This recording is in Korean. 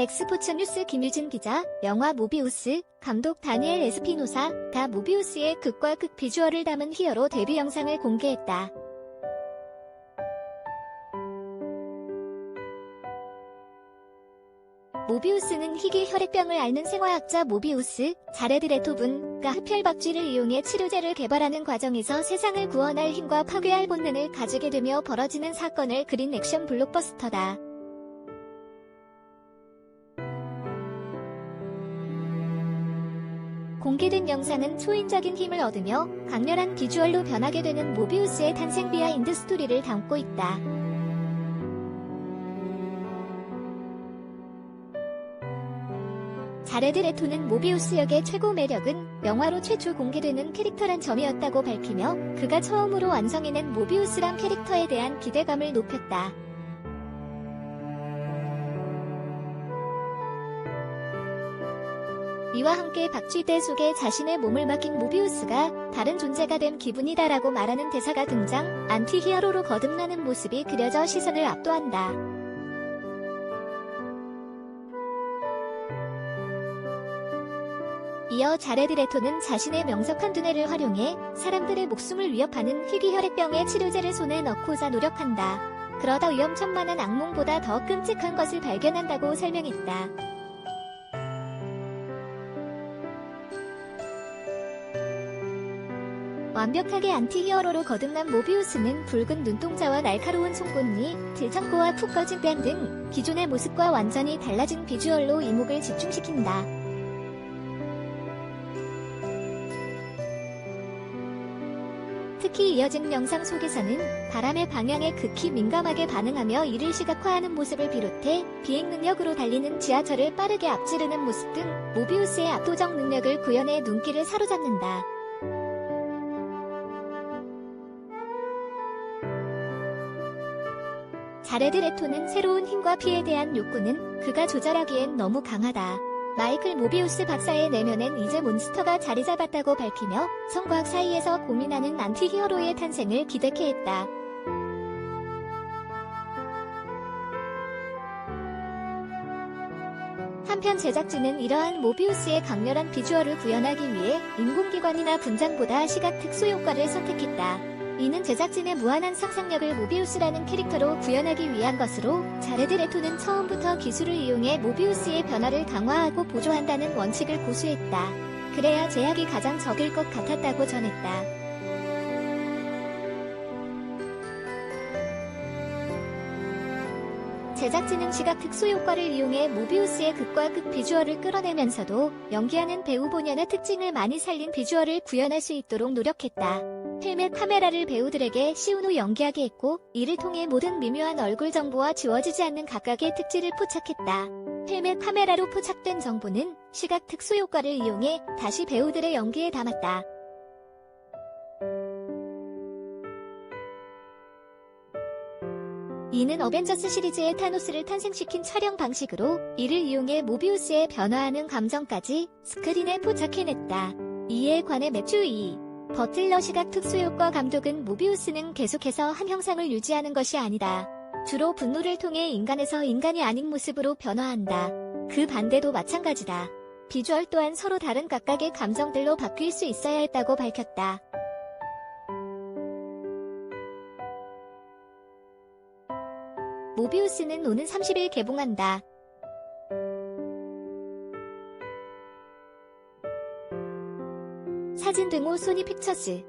엑스포츠 뉴스 김유진 기자, 영화 모비우스, 감독 다니엘 에스피노사 가 모비우스의 극과 극 비주얼을 담은 히어로 데뷔 영상을 공개했다. 모비우스는 희귀 혈액병을 앓는 생화학자 모비우스, 자레드 레토분과 흡혈박쥐를 이용해 치료제를 개발하는 과정에서 세상을 구원할 힘과 파괴할 본능을 가지게 되며 벌어지는 사건을 그린 액션 블록버스터다. 공개된 영상은 초인적인 힘을 얻으며 강렬한 비주얼로 변하게 되는 모비우스의 탄생 비하인드 스토리를 담고 있다. 자레드 레토는 모비우스 역의 최고 매력은 영화로 최초 공개되는 캐릭터란 점이었다고 밝히며 그가 처음으로 완성해낸 모비우스란 캐릭터에 대한 기대감을 높였다. 이와 함께 박쥐대 속에 자신의 몸을 맡긴 모비우스가 다른 존재가 된 기분이다라고 말하는 대사가 등장, 안티 히어로로 거듭나는 모습이 그려져 시선을 압도한다. 이어 자레드 레토는 자신의 명석한 두뇌를 활용해 사람들의 목숨을 위협하는 희귀 혈액병의 치료제를 손에 넣고자 노력한다. 그러다 위험천만한 악몽보다 더 끔찍한 것을 발견한다고 설명했다. 완벽하게 안티히어로로 거듭난 모비우스는 붉은 눈동자와 날카로운 송곳니, 들창고와 푹 꺼진 뺨 등 기존의 모습과 완전히 달라진 비주얼로 이목을 집중시킨다. 특히 이어진 영상 속에서는 바람의 방향에 극히 민감하게 반응하며 이를 시각화하는 모습을 비롯해 비행 능력으로 달리는 지하철을 빠르게 앞지르는 모습 등 모비우스의 압도적 능력을 구현해 눈길을 사로잡는다. 자레드 레토는 새로운 힘과 피에 대한 욕구는 그가 조절하기엔 너무 강하다. 마이클 모비우스 박사의 내면엔 이제 몬스터가 자리 잡았다고 밝히며 성과학 사이에서 고민하는 안티 히어로의 탄생을 기대케 했다. 한편 제작진은 이러한 모비우스의 강렬한 비주얼을 구현하기 위해 인공기관이나 분장보다 시각 특수 효과를 선택했다. 이는 제작진의 무한한 상상력을 모비우스라는 캐릭터로 구현하기 위한 것으로 자레드 레토는 처음부터 기술을 이용해 모비우스의 변화를 강화하고 보조한다는 원칙을 고수했다. 그래야 제약이 가장 적을 것 같았다고 전했다. 제작진은 시각 특수 효과를 이용해 모비우스의 극과 극 비주얼을 끌어내면서도 연기하는 배우 본연의 특징을 많이 살린 비주얼을 구현할 수 있도록 노력했다. 필멧 카메라를 배우들에게 쉬운 후 연기하게 했고 이를 통해 모든 미묘한 얼굴 정보와 지워지지 않는 각각의 특질을 포착했다. 필멧 카메라로 포착된 정보는 시각 특수 효과를 이용해 다시 배우들의 연기에 담았다. 이는 어벤져스 시리즈의 타노스를 탄생시킨 촬영 방식으로 이를 이용해 모비우스의 변화하는 감정까지 스크린에 포착해냈다. 이에 관해 매튜 2. 버틀러 시각 특수효과 감독은 모비우스는 계속해서 한 형상을 유지하는 것이 아니다. 주로 분노를 통해 인간에서 인간이 아닌 모습으로 변화한다. 그 반대도 마찬가지다. 비주얼 또한 서로 다른 각각의 감정들로 바뀔 수 있어야 했다고 밝혔다. 모비우스는 오는 30일 개봉한다. 사진 등호 소니 픽처스